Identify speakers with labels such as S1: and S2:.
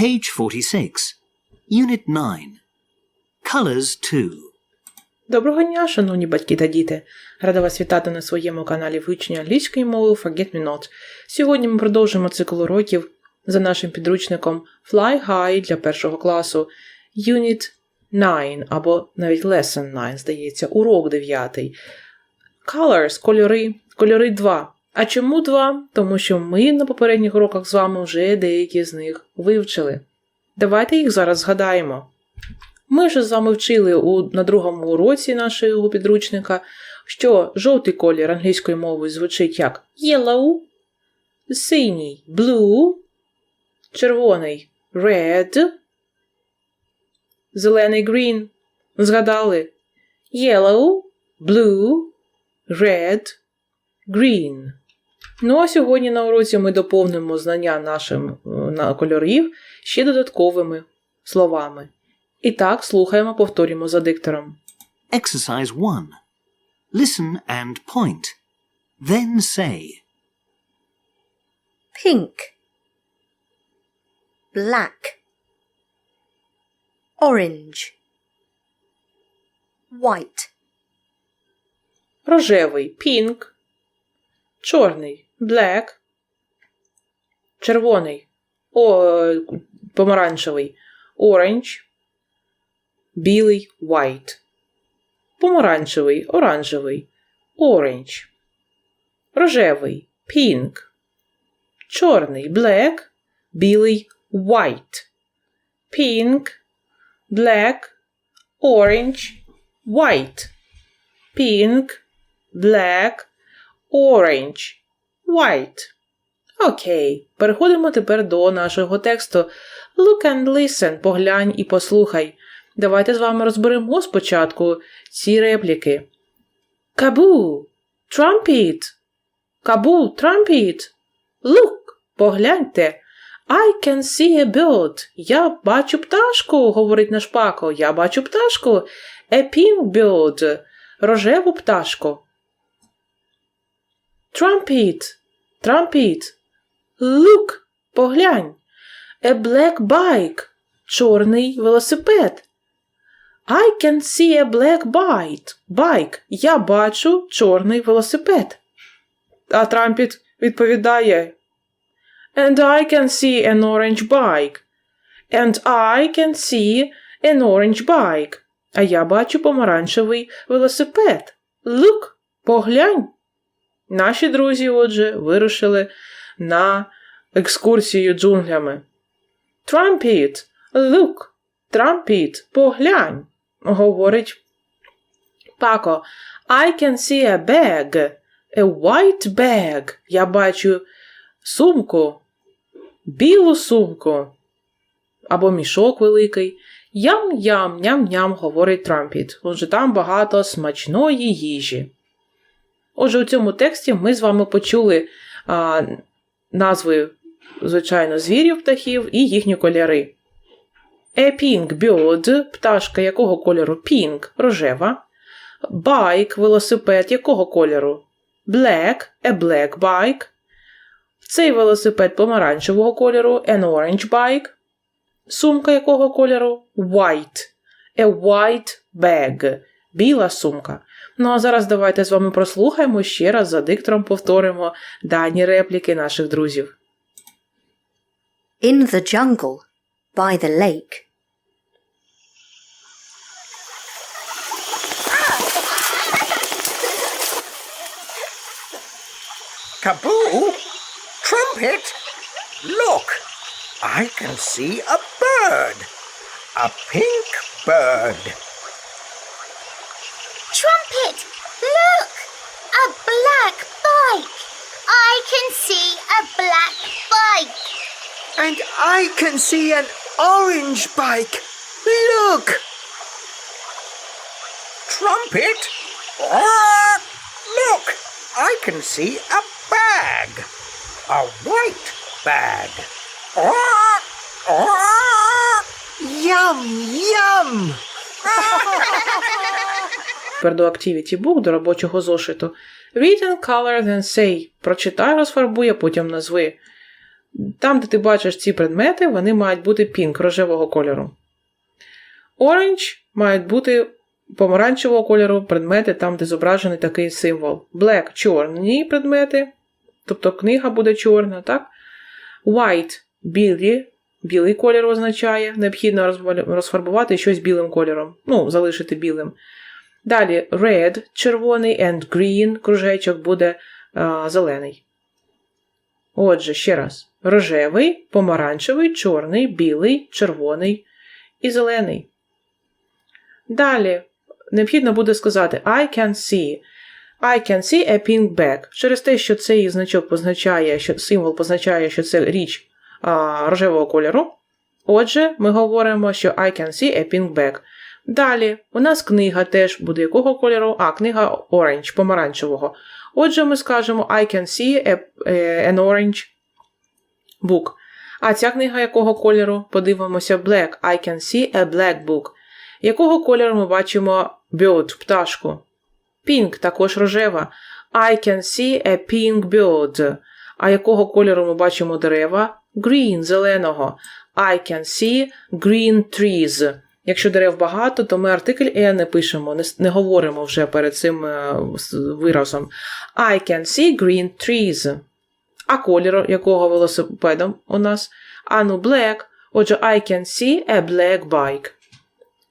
S1: Page 46. Unit 9. Colors 2.
S2: Доброго дня, шановні батьки та діти! Рада вас вітати на своєму каналі вивчення англійської мови Forget Me Not. Сьогодні ми продовжимо цикл уроків за нашим підручником Fly High для першого класу Unit 9 або навіть Lesson 9, здається, урок 9. Colors – кольори, кольори 2. А чому 2? Тому що ми на попередніх уроках з вами вже деякі з них вивчили. Давайте їх зараз згадаємо. Ми вже з вами вчили у, на другому уроці нашого підручника, що жовтий колір англійською мовою звучить як yellow, синій blue, червоний red, зелений green. Згадали? Yellow, blue, red, green. Ну а сьогодні на уроці ми доповнимо знання нашим е, на кольорів ще додатковими словами. І так, слухаємо, повторюємо за диктором.
S1: Exercise 1. Listen and point. Then say,
S3: pink, black, orange, white,
S2: Рожевий pink, чорний black, червоний о, е, помаранчевий orange, білий white, помаранчевий оранжевий orange, рожевий pink, чорний black, білий white, pink, black, orange, white, pink, black, orange, white. Окей, переходимо тепер до нашого тексту. Look and listen, поглянь і послухай. Давайте з вами розберемо спочатку ці репліки. Кабу, trumpet, кабу, trumpet. Look, погляньте. I can see a bird. Я бачу пташку, говорить наш пако. Я бачу пташку. A pink bird. Рожеву пташку. Trumpet. Trumpet. Look. Поглянь. A black bike. Чорний велосипед. I can see a black bike. Bike. Я бачу чорний велосипед. А Трампіт відповідає. And I can see an orange bike. And I can see an orange bike. А я бачу помаранчевий велосипед. Look, поглянь. Наші друзі, отже, вирушили на екскурсію джунглями. Trumpet, look, Trumpet, поглянь, говорить Пако. I can see a bag, a white bag. Я бачу сумку, білу сумку або мішок великий. Ям-ям, ням-ням, говорить Трампіт. Отже, там багато смачної їжі. Отже, у цьому тексті ми з вами почули а, назви, звичайно, звірів птахів і їхні кольори. A pink bird – пташка якого кольору? Pink – рожева. Bike – велосипед якого кольору? Black – a black bike. Цей велосипед помаранчевого кольору an orange bike. Сумка якого кольору? White. A white bag. Біла сумка. Ну а зараз давайте з вами прослухаємо ще раз за диктором повторимо дані репліки наших друзів.
S3: in the jungle, by the lake.
S4: Kaboo! Trumpet! Look! I can see a bird! A pink bird!
S5: See a black bike!
S4: And I can see an orange bike! Look! Trumpet! Ah, Look! I can see a bag! A white bag! Ah, ah, Yum! Yum!
S2: Тепер до Activity Book, до робочого зошиту. Read and color, then say. Прочитай, розфарбуй, а потім назви. Там, де ти бачиш ці предмети, вони мають бути pink, рожевого кольору. Orange мають бути помаранчевого кольору предмети, там, де зображений такий символ. Black чорні предмети, тобто книга буде чорна, так? White білі, білий колір означає. Необхідно розфарбувати щось білим кольором. Ну, залишити білим. Далі red червоний and green кружечок буде а, зелений. Отже, ще раз: рожевий, помаранчевий, чорний, білий, червоний і зелений. Далі необхідно буде сказати I can see. I can see a pink bag. Через те, що цей значок позначає, що символ позначає, що це річ а, рожевого кольору. Отже, ми говоримо, що I can see a pink bag. Далі, у нас книга теж буде якого кольору? А, книга orange, помаранчевого. Отже, ми скажемо I can see a, a- an orange book. А ця книга якого кольору? Подивимося black. I can see a black book. Якого кольору ми бачимо bird, пташку? Pink, також рожева. I can see a pink bird. А якого кольору ми бачимо дерева? Green, зеленого. I can see green trees. Якщо дерев багато, то ми артикль «е» не пишемо, не, не говоримо вже перед цим е, виразом. I can see green trees. А колір якого велосипедом у нас? А ну, black. Отже, I can see a black bike.